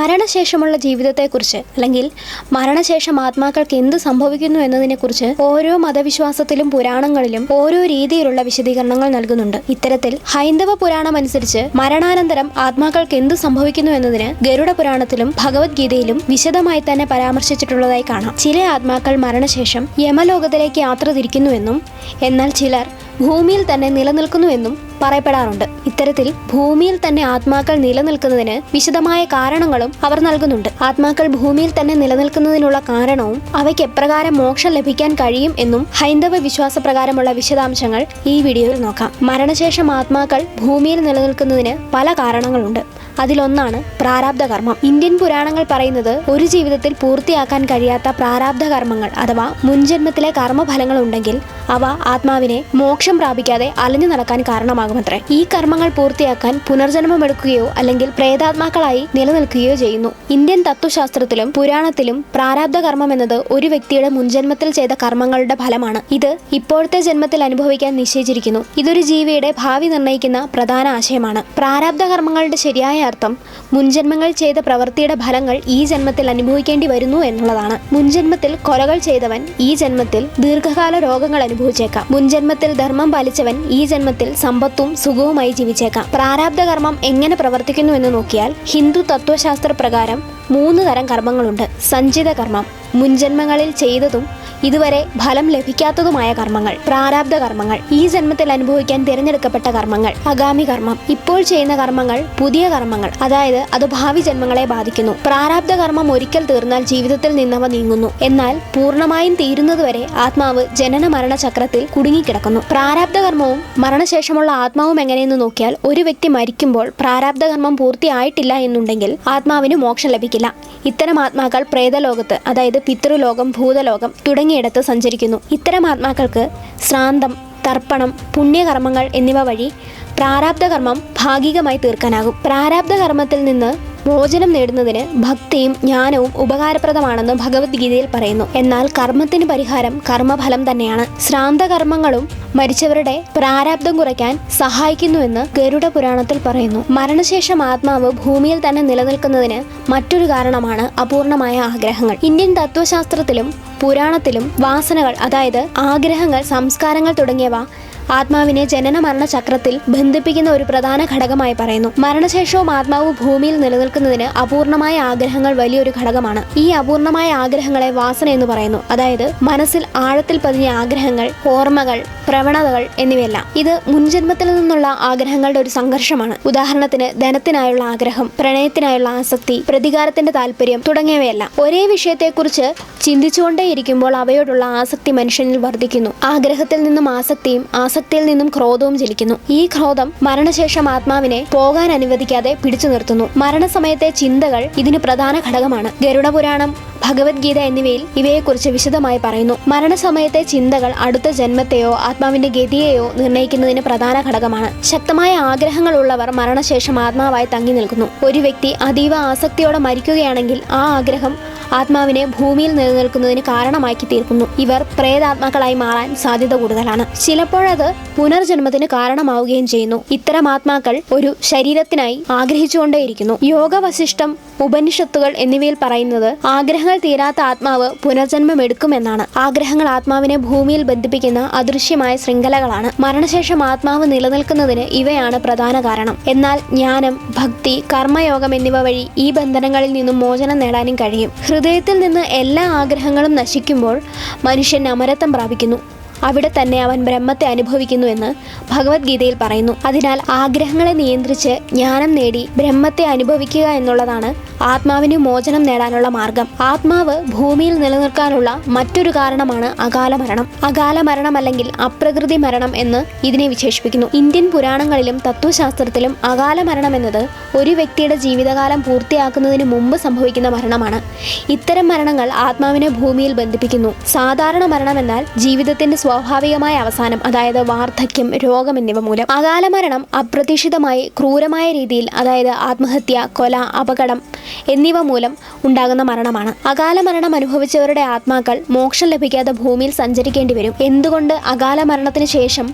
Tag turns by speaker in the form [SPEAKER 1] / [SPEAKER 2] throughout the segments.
[SPEAKER 1] മരണശേഷമുള്ള ജീവിതത്തെക്കുറിച്ച് അല്ലെങ്കിൽ മരണശേഷം ആത്മാക്കൾക്ക് എന്ത് സംഭവിക്കുന്നു എന്നതിനെക്കുറിച്ച് ഓരോ മതവിശ്വാസത്തിലും പുരാണങ്ങളിലും ഓരോ രീതിയിലുള്ള വിശദീകരണങ്ങൾ നൽകുന്നുണ്ട്. ഇത്തരത്തിൽ ഹൈന്ദവ പുരാണം അനുസരിച്ച് മരണാനന്തരം ആത്മാക്കൾക്ക് എന്ത് സംഭവിക്കുന്നു എന്നതിന് ഗരുഡ പുരാണത്തിലും ഭഗവത്ഗീതയിലും വിശദമായി തന്നെ പരാമർശിച്ചിട്ടുള്ളതായി കാണാം. ചില ആത്മാക്കൾ മരണശേഷം യമലോകത്തിലേക്ക് യാത്ര തിരിക്കുന്നുവെന്നും എന്നാൽ ചിലർ ഭൂമിയിൽ തന്നെ നിലനിൽക്കുന്നുവെന്നും പറയപ്പെടാറുണ്ട്. ഇത്തരത്തിൽ ഭൂമിയിൽ തന്നെ ആത്മാക്കൾ നിലനിൽക്കുന്നതിന് വിശദമായ കാരണങ്ങളും അവർ നൽകുന്നുണ്ട്. ആത്മാക്കൾ ഭൂമിയിൽ തന്നെ നിലനിൽക്കുന്നതിനുള്ള കാരണവും അവയ്ക്ക് എപ്രകാരം മോക്ഷം ലഭിക്കാൻ കഴിയും എന്നും ഹൈന്ദവ വിശ്വാസപ്രകാരമുള്ള വിശദാംശങ്ങൾ ഈ വീഡിയോയിൽ നോക്കാം. മരണശേഷം ആത്മാക്കൾ ഭൂമിയിൽ നിലനിൽക്കുന്നതിന് പല കാരണങ്ങളുണ്ട്. അതിലൊന്നാണ് പ്രാരാബ്ധ കർമ്മം. ഇന്ത്യൻ പുരാണങ്ങൾ പറയുന്നത് ഒരു ജീവിതത്തിൽ പൂർത്തിയാക്കാൻ കഴിയാത്ത പ്രാരാബ്ധ കർമ്മങ്ങൾ അഥവാ മുൻജന്മത്തിലെ കർമ്മഫലങ്ങൾ ഉണ്ടെങ്കിൽ അവ ആത്മാവിനെ മോക്ഷം പ്രാപിക്കാതെ അലഞ്ഞു നടക്കാൻ കാരണമാകുമത്രേ. ഈ കർമ്മങ്ങൾ പൂർത്തിയാക്കാൻ പുനർജന്മമെടുക്കുകയോ അല്ലെങ്കിൽ പ്രേതാത്മാക്കളായി നിലനിൽക്കുകയോ ചെയ്യുന്നു. ഇന്ത്യൻ തത്വശാസ്ത്രത്തിലും പുരാണത്തിലും പ്രാരാബ്ധ കർമ്മം എന്നത് ഒരു വ്യക്തിയുടെ മുൻജന്മത്തിൽ ചെയ്ത കർമ്മങ്ങളുടെ ഫലമാണ്. ഇത് ഇപ്പോഴത്തെ ജന്മത്തിൽ അനുഭവിക്കാൻ നിശ്ചയിച്ചിരിക്കുന്നു. ഇതൊരു ജീവിയുടെ ഭാവി നിർണയിക്കുന്ന പ്രധാന ആശയമാണ്. പ്രാരാബ്ധ കർമ്മങ്ങളുടെ ശരിയായ അർത്ഥം മുൻജന്മങ്ങൾ ചെയ്ത പ്രവൃത്തിയുടെ ഫലങ്ങൾ ഈ ജന്മത്തിൽ അനുഭവിക്കേണ്ടി വരുന്നു എന്നുള്ളതാണ്. മുൻജന്മത്തിൽ കൊലകൾ ചെയ്തവൻ ഈ ജന്മത്തിൽ ദീർഘകാല രോഗങ്ങൾ അനുഭവിച്ചേക്കാം. മുൻജന്മത്തിൽ ധർമ്മം പാലിച്ചവൻ ഈ ജന്മത്തിൽ സമ്പത്തും സുഖവുമായി ജീവിച്ചേക്കാം. പ്രാരാബ്ധ കർമ്മം എങ്ങനെ പ്രവർത്തിക്കുന്നു എന്ന് നോക്കിയാൽ ഹിന്ദു തത്വശാസ്ത്ര പ്രകാരം മൂന്ന് തരം കർമ്മങ്ങളുണ്ട്. സഞ്ചിത കർമ്മം മുൻജന്മങ്ങളിൽ ചെയ്തതും ഇതുവരെ ഫലം ലഭിക്കാത്തതുമായ കർമ്മങ്ങൾ പ്രാരാബ്ധ കർമ്മങ്ങൾ ഈ ജന്മത്തിൽ അനുഭവിക്കാൻ തിരഞ്ഞെടുക്കപ്പെട്ട കർമ്മങ്ങൾ അഗാമി കർമ്മം ഇപ്പോൾ ചെയ്യുന്ന കർമ്മങ്ങൾ പുതിയ കർമ്മങ്ങൾ അതായത് അത് ഭാവി ജന്മങ്ങളെ ബാധിക്കുന്നു. പ്രാരാബ്ധ കർമ്മം ഒരിക്കൽ തീർന്നാൽ ജീവിതത്തിൽ നിന്നവ നീങ്ങുന്നു. എന്നാൽ പൂർണമായും തീരുന്നതുവരെ ആത്മാവ് ജനന മരണ ചക്രത്തിൽ കുടുങ്ങിക്കിടക്കുന്നു. പ്രാരാബ്ധ കർമ്മവും മരണശേഷമുള്ള ആത്മാവും എങ്ങനെയെന്ന് നോക്കിയാൽ ഒരു വ്യക്തി മരിക്കുമ്പോൾ പ്രാരാബ്ധ കർമ്മം പൂർത്തിയായിട്ടില്ല എന്നുണ്ടെങ്കിൽ ആത്മാവിന് മോക്ഷം ലഭിക്കില്ല. ഇത്തരം ആത്മാക്കൾ പ്രേതലോകത്ത് അതായത് പിതൃലോകം ഭൂതലോകം തുടങ്ങിയിടത്ത് സഞ്ചരിക്കുന്നു. ഇത്തരം ആത്മാക്കൾക്ക് ശ്രാന്തം തർപ്പണം പുണ്യകർമ്മങ്ങൾ എന്നിവ വഴി പ്രാരാബ്ധകർമ്മം ഭാഗികമായി തീർക്കാനാകും. പ്രാരാബ്ധകർമ്മത്തിൽ നിന്ന് മോചനം നേടുന്നതിന് ഭക്തിയും ജ്ഞാനവും ഉപകാരപ്രദമാണെന്ന് ഭഗവത്ഗീതയിൽ പറയുന്നു. എന്നാൽ കർമ്മത്തിന് പരിഹാരം കർമ്മഫലം തന്നെയാണ്. ശ്രാന്ത കർമ്മങ്ങളും മരിച്ചവരുടെ പ്രാരാബ്ദം കുറയ്ക്കാൻ സഹായിക്കുന്നുവെന്ന് ഗരുഡ പുരാണത്തിൽ പറയുന്നു. മരണശേഷം ആത്മാവ് ഭൂമിയിൽ തന്നെ നിലനിൽക്കുന്നതിന് മറ്റൊരു കാരണമാണ് അപൂർണമായ ആഗ്രഹങ്ങൾ. ഇന്ത്യൻ തത്വശാസ്ത്രത്തിലും പുരാണത്തിലും വാസനകൾ അതായത് ആഗ്രഹങ്ങൾ സംസ്കാരങ്ങൾ തുടങ്ങിയവ ആത്മാവിനെ ജനന മരണ ചക്രത്തിൽ ബന്ധിപ്പിക്കുന്ന ഒരു പ്രധാന ഘടകമായി പറയുന്നു. മരണശേഷവും ആത്മാവ് ഭൂമിയിൽ നിലനിൽക്കുന്നതിന് അപൂർണമായ ആഗ്രഹങ്ങൾ വലിയൊരു ഘടകമാണ്. ഈ അപൂർണമായ ആഗ്രഹങ്ങളെ വാസന എന്ന് പറയുന്നു. അതായത് മനസ്സിൽ ആഴത്തിൽ പതിഞ്ഞ ആഗ്രഹങ്ങൾ ഓർമ്മകൾ പ്രവണതകൾ എന്നിവയെല്ലാം. ഇത് മുൻജന്മത്തിൽ നിന്നുള്ള ആഗ്രഹങ്ങളുടെ ഒരു സംഘർഷമാണ്. ഉദാഹരണത്തിന് ധനത്തിനായുള്ള ആഗ്രഹം പ്രണയത്തിനായുള്ള ആസക്തി പ്രതികാരത്തിന്റെ താല്പര്യം തുടങ്ങിയവയെല്ലാം. ഒരേ വിഷയത്തെക്കുറിച്ച് ചിന്തിച്ചുകൊണ്ടേയിരിക്കുമ്പോൾ അവയോടുള്ള ആസക്തി മനുഷ്യനിൽ വർദ്ധിക്കുന്നു. ആഗ്രഹത്തിൽ നിന്നും ആസക്തിയും ആസക്തിയിൽ നിന്നും ക്രോധവും ജനിക്കുന്നു ഈ ക്രോധം മരണശേഷം ആത്മാവിനെ പോകാൻ അനുവദിക്കാതെ പിടിച്ചു നിർത്തുന്നു. മരണസമയത്തെ ചിന്തകൾ ഇതിന് പ്രധാന ഘടകമാണ്. ഗരുഡപുരാണം ഭഗവത്ഗീത എന്നിവയിൽ ഇവയെക്കുറിച്ച് വിശദമായി പറയുന്നു. മരണസമയത്തെ ചിന്തകൾ അടുത്ത ജന്മത്തെയോ ആത്മാവിന്റെ ഗതിയെയോ നിർണയിക്കുന്നതിന് പ്രധാന ഘടകമാണ്. ശക്തമായ ആഗ്രഹങ്ങളുള്ളവർ മരണശേഷം ആത്മാവായി തങ്ങി നിൽക്കുന്നു. ഒരു വ്യക്തി അതീവ ആസക്തിയോടെ മരിക്കുകയാണെങ്കിൽ ആ ആഗ്രഹം ആത്മാവിനെ ഭൂമിയിൽ നിലനിൽക്കുന്നതിന് കാരണമാക്കി തീർക്കുന്നു. ഇവർ പ്രേതാത്മാക്കളായി മാറാൻ സാധ്യത കൂടുതലാണ്. ചിലപ്പോഴത് പുനർജന്മത്തിന് കാരണമാവുകയും ചെയ്യുന്നു. ഇത്തരം ആത്മാക്കൾ ഒരു ശരീരത്തിനായി ആഗ്രഹിച്ചുകൊണ്ടേയിരിക്കുന്നു. യോഗ വശിഷ്ടം ഉപനിഷത്തുകൾ എന്നിവയിൽ പറയുന്നത് ആഗ്രഹങ്ങൾ തീരാത്ത ആത്മാവ് പുനർജന്മം എടുക്കുമെന്നാണ് ആഗ്രഹങ്ങൾ ആത്മാവിനെ ഭൂമിയിൽ ബന്ധിപ്പിക്കുന്ന അദൃശ്യമായ ശൃംഖലകളാണ്. മരണശേഷം ആത്മാവ് നിലനിൽക്കുന്നതിന് ഇവയാണ് പ്രധാന കാരണം. എന്നാൽ ജ്ഞാനം ഭക്തി കർമ്മയോഗം എന്നിവ വഴി ഈ ബന്ധനങ്ങളിൽ നിന്നും മോചനം നേടാനും കഴിയും. ഹൃദയത്തിൽ നിന്ന് എല്ലാ ആഗ്രഹങ്ങളും നശിക്കുമ്പോൾ മനുഷ്യൻ അമരത്വം പ്രാപിക്കുന്നു. അവിടെ തന്നെ അവൻ ബ്രഹ്മത്തെ അനുഭവിക്കുന്നുവെന്ന് ഭഗവത്ഗീതയിൽ പറയുന്നു. അതിനാൽ ആഗ്രഹങ്ങളെ നിയന്ത്രിച്ച് ജ്ഞാനം നേടി ബ്രഹ്മത്തെ അനുഭവിക്കുക എന്നുള്ളതാണ് ആത്മാവിന് മോചനം നേടാനുള്ള മാർഗം. ആത്മാവ് ഭൂമിയിൽ നിലനിൽക്കാനുള്ള മറ്റൊരു കാരണമാണ് അകാല മരണം. അകാല മരണം അല്ലെങ്കിൽ അപ്രകൃതി മരണം എന്ന് ഇതിനെ വിശേഷിപ്പിക്കുന്നു. ഇന്ത്യൻ പുരാണങ്ങളിലും തത്വശാസ്ത്രത്തിലും അകാല മരണം എന്നത് ഒരു വ്യക്തിയുടെ ജീവിതകാലം പൂർത്തിയാക്കുന്നതിന് മുമ്പ് സംഭവിക്കുന്ന മരണമാണ്. ഇത്തരം മരണങ്ങൾ ആത്മാവിനെ ഭൂമിയിൽ ബന്ധിപ്പിക്കുന്നു. സാധാരണ മരണം എന്നാൽ ജീവിതത്തിന്റെ സ്വാഭാവികമായ അവസാനം അതായത് വാർദ്ധക്യം രോഗം എന്നിവ മൂലം അകാല മരണം അപ്രതീക്ഷിതമായി ക്രൂരമായ രീതിയിൽ അതായത് ആത്മഹത്യ കൊല അപകടം എന്നിവ മൂലം ഉണ്ടാകുന്ന മരണമാണ്. അകാല മരണം അനുഭവിച്ചവരുടെ ആത്മാക്കൾ മോക്ഷം ലഭിക്കാതെ ഭൂമിയിൽ സഞ്ചരിക്കേണ്ടി വരും. എന്തുകൊണ്ട് അകാല മരണത്തിന് ശേഷം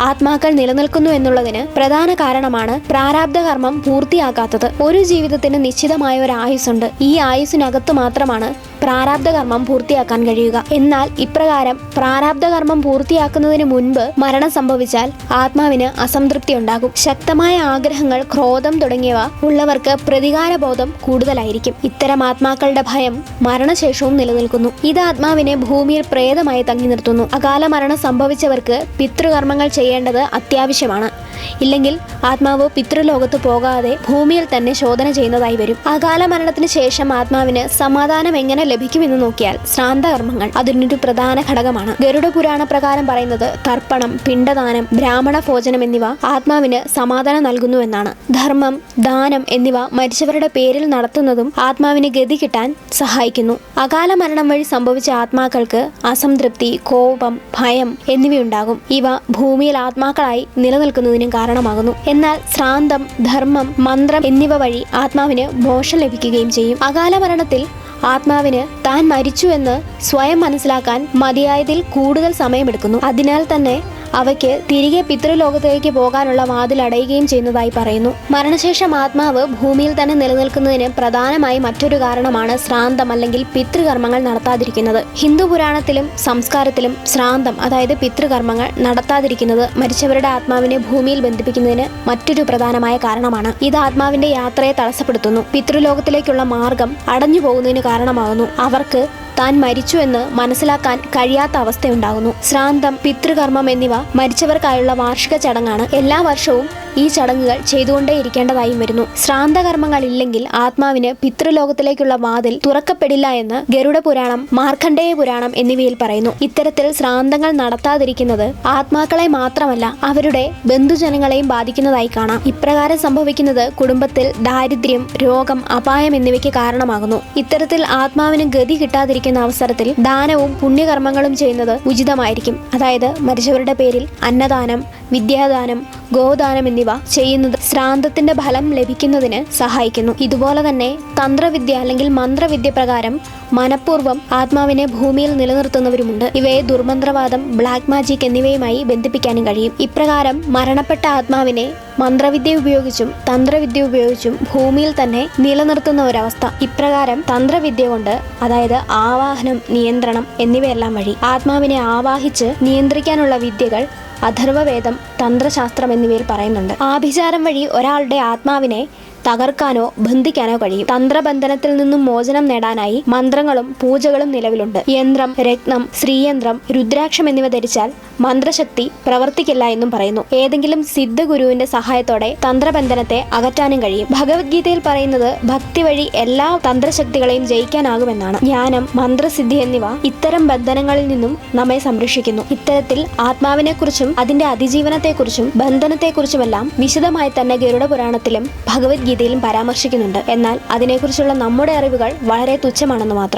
[SPEAKER 1] ആത്മാക്കൾ നിലനിൽക്കുന്നു എന്നുള്ളതിന് പ്രധാന കാരണമാണ് പ്രാരാബ്ധ കർമ്മം പൂർത്തിയാക്കാത്തത്. ഒരു ജീവിതത്തിന് നിശ്ചിതമായ ഒരു ആയുസ്സുണ്ട്. ഈ ആയുസ്സിനകത്ത് മാത്രമാണ് പ്രാരാബ്ധ കർമ്മം പൂർത്തിയാക്കാൻ കഴിയുക. എന്നാൽ ഇപ്രകാരം പ്രാരാബ്ധ കർമ്മം പൂർത്തിയാക്കുന്നതിന് മുൻപ് മരണം സംഭവിച്ചാൽ ആത്മാവിന് അസംതൃപ്തി ഉണ്ടാകും. ശക്തമായ ആഗ്രഹങ്ങൾ ക്രോധം തുടങ്ങിയവ ഉള്ളവർക്ക് പ്രതികാരബോധം കൂടുതലായിരിക്കും. ഇത്തരം ആത്മാക്കളുടെ ഭയം മരണശേഷവും നിലനിൽക്കുന്നു. ഇത് ആത്മാവിനെ ഭൂമിയിൽ പ്രേതമായി തങ്ങി നിർത്തുന്നു. അകാല മരണം സംഭവിച്ചവർക്ക് പിതൃകർമ്മങ്ങൾ ചെയ്യേണ്ടത് അത്യാവശ്യമാണ്. ഇല്ലെങ്കിൽ ആത്മാവ് പിതൃലോകത്ത് പോകാതെ ഭൂമിയിൽ തന്നെ ശോധന ചെയ്യുന്നതായി വരും. അകാല മരണത്തിന് ശേഷം ആത്മാവിന് സമാധാനം എങ്ങനെ ലഭിക്കുമെന്ന് നോക്കിയാൽ ശ്രാന്തകർമ്മങ്ങൾ അതിനൊരു പ്രധാന ഘടകമാണ്. ഗരുഡ പുരാണ പ്രകാരം പറയുന്നത് തർപ്പണം പിണ്ടദാനം ബ്രാഹ്മണ ഭോജനം എന്നിവ ആത്മാവിന് സമാധാനം നൽകുന്നു എന്നാണ്. ധർമ്മം ദാനം എന്നിവ മരിച്ചവരുടെ പേരിൽ നടത്തുന്നതും ആത്മാവിന് ഗതി കിട്ടാൻ സഹായിക്കുന്നു. അകാല മരണം വഴി സംഭവിച്ച ആത്മാക്കൾക്ക് അസംതൃപ്തി കോപം ഭയം എന്നിവയുണ്ടാകും. ഇവ ഭൂമിയിൽ ആത്മാക്കളായി നിലനിൽക്കുന്നതിനും കാരണമാകുന്നു. എന്നാൽ ശ്രാന്തം ധർമ്മം മന്ത്രം എന്നിവ വഴി ആത്മാവിന് മോഷം ലഭിക്കുകയും ചെയ്യും. അകാല മരണത്തിൽ ആത്മാവിന് താൻ മരിച്ചു എന്ന് സ്വയം മനസ്സിലാക്കാൻ മതിയായതിൽ കൂടുതൽ സമയമെടുക്കുന്നു. അതിനാൽ തന്നെ അവയ്ക്ക് തിരികെ പിതൃലോകത്തേക്ക് പോകാനുള്ള വാതിൽ അടയുകയും ചെയ്യുന്നതായി പറയുന്നു. മരണശേഷം ആത്മാവ് ഭൂമിയിൽ തന്നെ നിലനിൽക്കുന്നതിന് പ്രധാനമായി മറ്റൊരു കാരണമാണ് ശ്രാന്തം അല്ലെങ്കിൽ പിതൃകർമ്മങ്ങൾ നടത്താതിരിക്കുന്നത്. ഹിന്ദു പുരാണത്തിലും സംസ്കാരത്തിലും ശ്രാന്തം അതായത് പിതൃകർമ്മങ്ങൾ നടത്താതിരിക്കുന്നത് മരിച്ചവരുടെ ആത്മാവിനെ ഭൂമിയിൽ ബന്ധിപ്പിക്കുന്നതിന് മറ്റൊരു പ്രധാനമായ കാരണമാണ്. ഇത് ആത്മാവിന്റെ യാത്രയെ തടസ്സപ്പെടുത്തുന്നു. പിതൃലോകത്തിലേക്കുള്ള മാർഗം അടഞ്ഞു പോകുന്നതിന് കാരണമാകുന്നു അവർക്ക് താൻ മരിച്ചു എന്ന് മനസ്സിലാക്കാൻ കഴിയാത്ത അവസ്ഥയുണ്ടാകുന്നു. ശ്രാന്തം പിതൃകർമ്മം എന്നിവ മരിച്ചവർക്കായുള്ള വാർഷിക ചടങ്ങാണ് എല്ലാ വർഷവും ഈ ചടങ്ങുകൾ ചെയ്തുകൊണ്ടേയിരിക്കേണ്ടതായും വരുന്നു. ശ്രാന്തകർമ്മങ്ങൾ ഇല്ലെങ്കിൽ ആത്മാവിന് പിതൃലോകത്തിലേക്കുള്ള വാതിൽ തുറക്കപ്പെടില്ല എന്ന് ഗരുഡ പുരാണം മാർക്കണ്ഡേയ പുരാണം എന്നിവയിൽ പറയുന്നു. ഇത്തരത്തിൽ ശ്രാന്തങ്ങൾ നടത്താതിരിക്കുന്നത് ആത്മാക്കളെ മാത്രമല്ല അവരുടെ ബന്ധുജനങ്ങളെയും ബാധിക്കുന്നതായി കാണാം. ഇപ്രകാരം സംഭവിക്കുന്നത് കുടുംബത്തിൽ ദാരിദ്ര്യം രോഗം അപായം എന്നിവയ്ക്ക് കാരണമാകുന്നു. ഇത്തരത്തിൽ ആത്മാവിന് ഗതി കിട്ടാതിരിക്കുന്ന അവസരത്തിൽ ദാനവും പുണ്യകർമ്മങ്ങളും ചെയ്യുന്നത് ഉചിതമായിരിക്കും. അതായത് മരിച്ചവരുടെ പേരിൽ അന്നദാനം വിദ്യാദാനം ഗോദാനം എന്നിവ ചെയ്യുന്നത് ശ്രാന്തത്തിന്റെ ഫലം ലഭിക്കുന്നതിന് സഹായിക്കുന്നു. ഇതുപോലെ തന്നെ തന്ത്രവിദ്യ അല്ലെങ്കിൽ മന്ത്രവിദ്യ പ്രകാരം മനഃപൂർവം ആത്മാവിനെ ഭൂമിയിൽ നിലനിർത്തുന്നവരുമുണ്ട്. ഇവയെ ദുർമന്ത്രവാദം ബ്ലാക്ക് മാജിക് എന്നിവയുമായി ബന്ധിപ്പിക്കാനും കഴിയും. ഇപ്രകാരം മരണപ്പെട്ട ആത്മാവിനെ മന്ത്രവിദ്യ ഉപയോഗിച്ചും തന്ത്രവിദ്യ ഉപയോഗിച്ചും ഭൂമിയിൽ തന്നെ നിലനിർത്തുന്ന ഒരവസ്ഥ. ഇപ്രകാരം തന്ത്രവിദ്യ കൊണ്ട് അതായത് ആവാഹനം നിയന്ത്രണം എന്നിവയെല്ലാം വഴി ആത്മാവിനെ ആവാഹിച്ച് നിയന്ത്രിക്കാനുള്ള വിദ്യകൾ അഥർവവേദം തന്ത്രശാസ്ത്രം എന്നിവയിൽ പറയുന്നുണ്ട്. ആഭിചാരം വഴി ഒരാളുടെ ആത്മാവിനെ തകർക്കാനോ ബന്ധിക്കാനോ കഴിയും. തന്ത്രബന്ധനത്തിൽ നിന്നും മോചനം നേടാനായി മന്ത്രങ്ങളും പൂജകളും നിലവിലുണ്ട്. യന്ത്രം രത്നം ശ്രീയന്ത്രം രുദ്രാക്ഷം എന്നിവ ധരിച്ചാൽ മന്ത്രശക്തി പ്രവർത്തിക്കില്ല എന്നും പറയുന്നു. ഏതെങ്കിലും സിദ്ധ ഗുരുവിന്റെ സഹായത്തോടെ തന്ത്രബന്ധനത്തെ അകറ്റാനും കഴിയും. ഭഗവത്ഗീതയിൽ പറയുന്നത് ഭക്തി വഴി എല്ലാ തന്ത്രശക്തികളെയും ജയിക്കാനാകുമെന്നാണ്. ജ്ഞാനം മന്ത്രസിദ്ധി എന്നിവ ഇത്തരം ബന്ധനങ്ങളിൽ നിന്നും നമ്മെ സംരക്ഷിക്കുന്നു. ഇത്തരത്തിൽ ആത്മാവിനെക്കുറിച്ചും അതിന്റെ അതിജീവനത്തെക്കുറിച്ചും ബന്ധനത്തെക്കുറിച്ചുമെല്ലാം വിശദമായി തന്നെ ഗരുഡ പുരാണത്തിലും ഭഗവത്ഗീതയിലും പരാമർശിക്കുന്നുണ്ട്. എന്നാൽ അതിനെക്കുറിച്ചുള്ള നമ്മുടെ അറിവുകൾ വളരെ തുച്ഛമാണെന്ന് മാത്രം